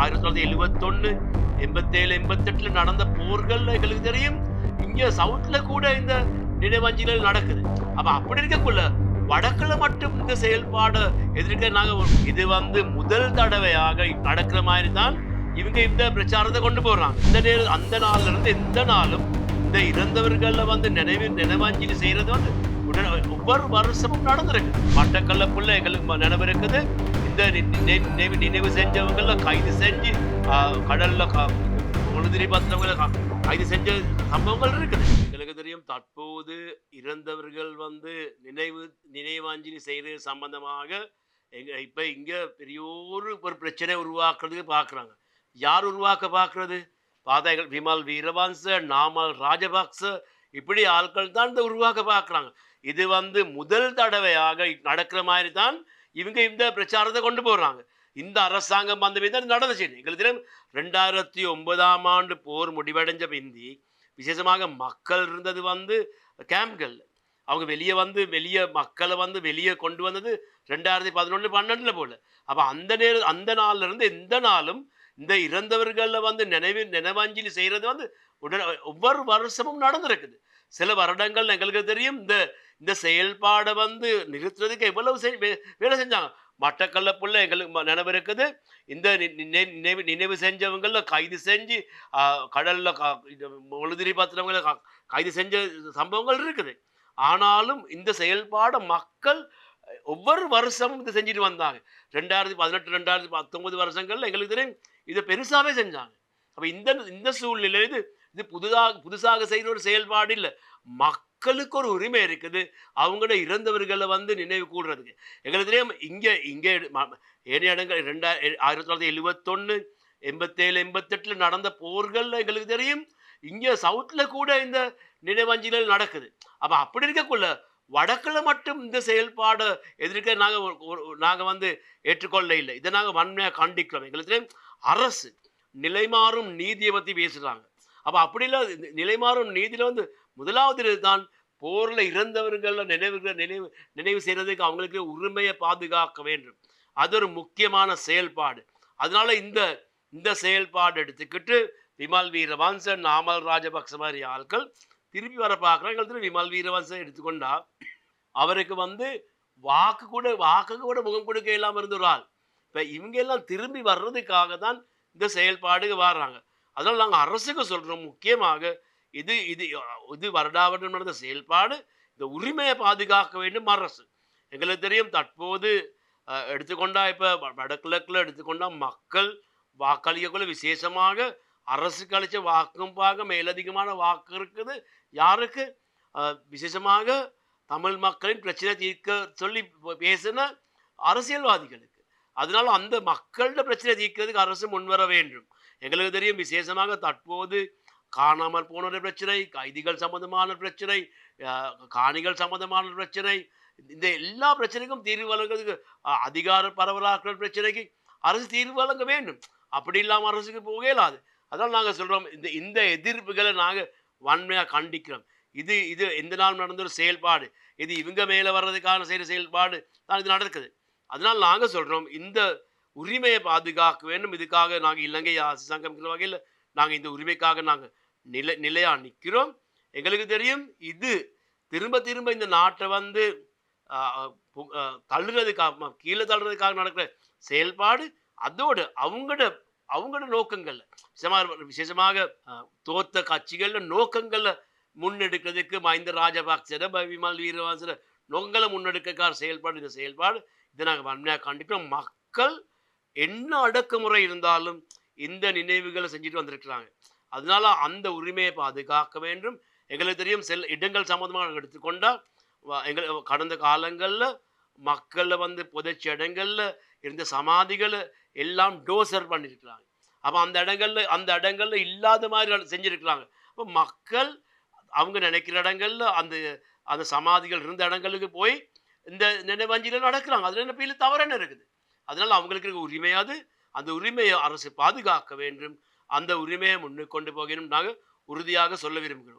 ஆயிரத்தி தொள்ளாயிரத்தி எழுபத்தொன்னு எண்பத்தேழு எண்பத்தெட்டுல நடந்த போர்கள் எங்களுக்கு தெரியும். இங்க சவுத்ல கூட இந்த நினைவஞ்சலிகள் நடக்குது. அப்ப அப்படி இருக்கக்குள்ள வடக்குல மட்டும் இந்த செயல்பாடு எதிர்க்க நாங்க இது வந்து முதல் தடவையாக நடக்கிற மாதிரி தான் இவங்க இந்த பிரச்சாரத்தை கொண்டு போடுறாங்க இந்த நேரம் அந்த நாள்ல இருந்து எந்த நாளும் இந்த இறந்தவர்கள வந்து நினைவு நினைவாஞ்சலி செய்யறது வந்து உடனே ஒவ்வொரு வருஷமும் நடந்திருக்கு. மட்டக்கல்லப்புள்ள எங்களுக்கு நினைவு இருக்குது. இந்த நி- நினைவு நினைவு செஞ்சவங்கள கைது செஞ்சு கடல்ல க- உழுதிரி கைது செஞ்ச சம்பவங்கள் இருக்குது எங்களுக்கு தெரியும் தற்போது இறந்தவர்கள் வந்து நினைவு நினைவாஞ்சலி செய்யறது சம்பந்தமாக எங்க இப்ப இங்க பெரிய ஒரு ஒரு பிரச்சனை உருவாக்குறதுக்கு பார்க்கறாங்க யார் உருவாக்க பார்க்குறது பாதைகள் விமல் வீரவான்ச நாமல் ராஜபக்ச இப்படி ஆட்கள் தான் இந்த உருவாக்க பார்க்குறாங்க இது வந்து முதல் தடவையாக நடக்கிற மாதிரி தான் இவங்க இந்த பிரச்சாரத்தை கொண்டு போடுறாங்க இந்த அரசாங்கம் வந்த மீது அது நடந்துச்சு எங்களுக்கு ரெண்டாயிரத்தி ஒன்பதாம் ஆண்டு போர் முடிவடைஞ்ச பிந்தி விசேஷமாக மக்கள் இருந்தது வந்து கேம்ப்கள். அவங்க வெளியே வந்து வெளியே மக்களை வந்து வெளியே கொண்டு வந்தது ரெண்டாயிரத்தி பதினொன்று பன்னெண்டில் போல. அப்போ அந்த நேரம் அந்த நாள்லேருந்து எந்த நாளும் இந்த இறந்தவர்களில் வந்து நினைவு நினைவாஞ்சலி செய்கிறது வந்து உடனே ஒவ்வொரு வருஷமும் நடந்திருக்குது. சில வருடங்கள் எங்களுக்கு தெரியும் இந்த இந்த செயல்பாடை வந்து நிறுத்துறதுக்கு எவ்வளவு செய்- வே- வேலை செஞ்சாங்க. மட்டக்கல்லப்புள்ள எங்களுக்கு நினைவு இருக்குது. இந்த நினைவு நினைவு செஞ்சவங்கள கைது செஞ்சு கடலில் கடல்ல இது உழுதிரி பத்திரவங்களை க- கைது செஞ்ச சம்பவங்கள் இருக்குது. ஆனாலும் இந்த செயல்பாடை மக்கள் ஒவ்வொரு வருஷமும் இதை செஞ்சுட்டு வந்தாங்க. ரெண்டாயிரத்தி பதினெட்டு ரெண்டாயிரத்தி பத்தொன்பது வருஷங்கள்ல எங்களுக்கு தெரியும் இதை பெருசாகவே செஞ்சாங்க. அப்போ இந்த இந்த சூழ்நிலை இது இது புதுதாக புதுசாக செய்கிற ஒரு செயல்பாடு இல்லை. மக்களுக்கு ஒரு உரிமை இருக்குது. அவங்களோட இறந்தவர்களை வந்து நினைவு கூடுறதுக்கு எங்களுக்கு தெரியும் இங்கே ம- ஏனைய இடங்கள் ரெண்டாயிரம் ஆயிரத்தி தொள்ளாயிரத்தி எழுபத்தொன்று எண்பத்தேழு எண்பத்தெட்டில் நடந்த போர்கள் எங்களுக்கு தெரியும். இங்கே சவுத்தில் கூட இந்த நினைவஞ்சலிகள் நடக்குது. அப்போ அப்படி இருக்கக்குள்ள வடக்கில் மட்டும் இந்த செயல்பாடு எதிர்க்க நாங்கள் ஒரு- வந்து ஏற்றுக்கொள்ள இல்லை. இதை நாங்கள் வன்மையாக கண்டிக்கிறோம். எங்களுக்கு அரசு நிலைமாறும் நீதியை பற்றி பேசுகிறாங்க அப்போ அப்படிலாம் நிலைமாறும் நீதியில் வந்து முதலாவது தான் போரில் இறந்தவர்களில் நினைவுகள் நினைவு நினைவு செய்கிறதுக்கு அவங்களுக்கு உரிமையை பாதுகாக்க வேண்டும். அது ஒரு முக்கியமான செயல்பாடு. அதனால இந்த இந்த செயல்பாடு எடுத்துக்கிட்டு விமல் வீரவன்சன் நாமல் ராஜபக்ச மாதிரி ஆட்கள் திருப்பி வர பார்க்குறாங்க. எங்களுக்கு விமல் வீரவன்சன் எடுத்துக்கொண்டா அவருக்கு வந்து வாக்கு கூட வாக்கு கூட முகம் கொடுக்க இல்லாமல் இருந்த ஒரு ஆள். இப்போ இவங்க எல்லாம் திரும்பி வர்றதுக்காக தான் இந்த செயல்பாடுக்கு வர்றாங்க. அதனால் நாங்கள் அரசுக்கு சொல்கிறோம் முக்கியமாக இது இது இது வருடாவருடம் நடந்த செயல்பாடு இந்த உரிமையை பாதுகாக்க வேண்டும் அரசு. எங்களுக்கு தெரியும் தற்போது எடுத்துக்கொண்டால் எடுத்துக்கொண்டா இப்ப எடுத்துக்கொண்டால் எடுத்துக்கொண்டா மக்கள் வாக்களிக்கக்குள்ள விசேஷமாக அரசு கழிச்ச வாக்கும் பாக மேலதிகமான வாக்கு இருக்குது. யாருக்கு? விசேஷமாக தமிழ் மக்களின் பிரச்சனை தீர்க்க சொல்லி பேசின அரசியல்வாதிகளுக்கு. அதனால அந்த மக்களோட பிரச்சனை தீர்க்கிறதுக்கு அரசு முன்வர வேண்டும். எங்களுக்கு தெரியும் விசேஷமாக தற்போது காணாமல் போன பிரச்சனை கைதிகள் சம்பந்தமான பிரச்சனை காணிகள் சம்பந்தமான பிரச்சனை இந்த எல்லா பிரச்சனைக்கும் தீர்வு வழங்குறதுக்கு அதிகார பரவலாக்கள் பிரச்சனைக்கு அரசு தீர்வு வழங்க வேண்டும். அப்படி இல்லாமல் அரசுக்கு போக இயலாது அதனால் நாங்கள் சொல்கிறோம் இந்த இந்த எதிர்ப்புகளை நாங்கள் வன்மையாக கண்டிக்கிறோம். இது இது எந்த நாள் நடந்த ஒரு செயல்பாடு. இது இவங்க மேலே வர்றதுக்கான செய்கிற செயல்பாடு தான் இது நடக்குது. அதனால் நாங்கள் சொல்கிறோம் இந்த உரிமையை பாதுகாக்க வேண்டும். இதுக்காக நாங்கள் இலங்கை ஆசி சங்கம் வகையில் நாங்கள் இந்த உரிமைக்காக நாங்கள் நிலை நிலையாக நிற்கிறோம் எங்களுக்கு தெரியும் இது திரும்ப திரும்ப இந்த நாட்டை வந்து பு- தள்ளுறதுக்காக கீழே தள்ளுறதுக்காக நடக்கிற செயல்பாடு அதோடு அவங்களோட அவங்களோட நோக்கங்கள் விசேஷமாக விசேஷமாக தோத்த கட்சிகளில் நோக்கங்களை முன்னெடுக்கிறதுக்கு மஹிந்த ராஜபக்சர விமல் வீரவாசர நோக்கங்களை முன்னெடுக்கக்கார செயல்பாடு இந்த செயல்பாடு இதை நாங்கள் வன்மையாக கண்டிக்கிறோம். மக்கள் என்ன அடக்குமுறை இருந்தாலும் இந்த நினைவுகளை செஞ்சுட்டு வந்திருக்கிறாங்க. அதனால அந்த உரிமையை பாதுகாக்க வேண்டும். எங்களுக்கு தெரியும் செல் இடங்கள் சம்மந்தமாக எடுத்துக்கொண்டால் எங்கள் கடந்த காலங்களில் மக்களில் வந்து புதைச்ச இடங்களில் இருந்த சமாதிகளை எல்லாம் டோசர் பண்ணியிருக்கிறாங்க அப்போ அந்த இடங்கள்ல அந்த இடங்கள்ல இல்லாத மாதிரி செஞ்சுருக்கிறாங்க. அப்போ மக்கள் அவங்க நினைக்கிற இடங்களில் அந்த அந்த சமாதிகள் இருந்த இடங்களுக்கு போய் இந்த நினைவஞ்சில நடக்கிறாங்க. அதில் என்ன பீல தவறு என்ன இருக்குது? அதனால் அவங்களுக்கு இருக்க உரிமையாது அந்த உரிமையை அரசு பாதுகாக்க வேண்டும். அந்த உரிமையை முன்னுக்கு கொண்டு போகணும் நாங்கள் உறுதியாக சொல்ல விரும்புகிறோம்.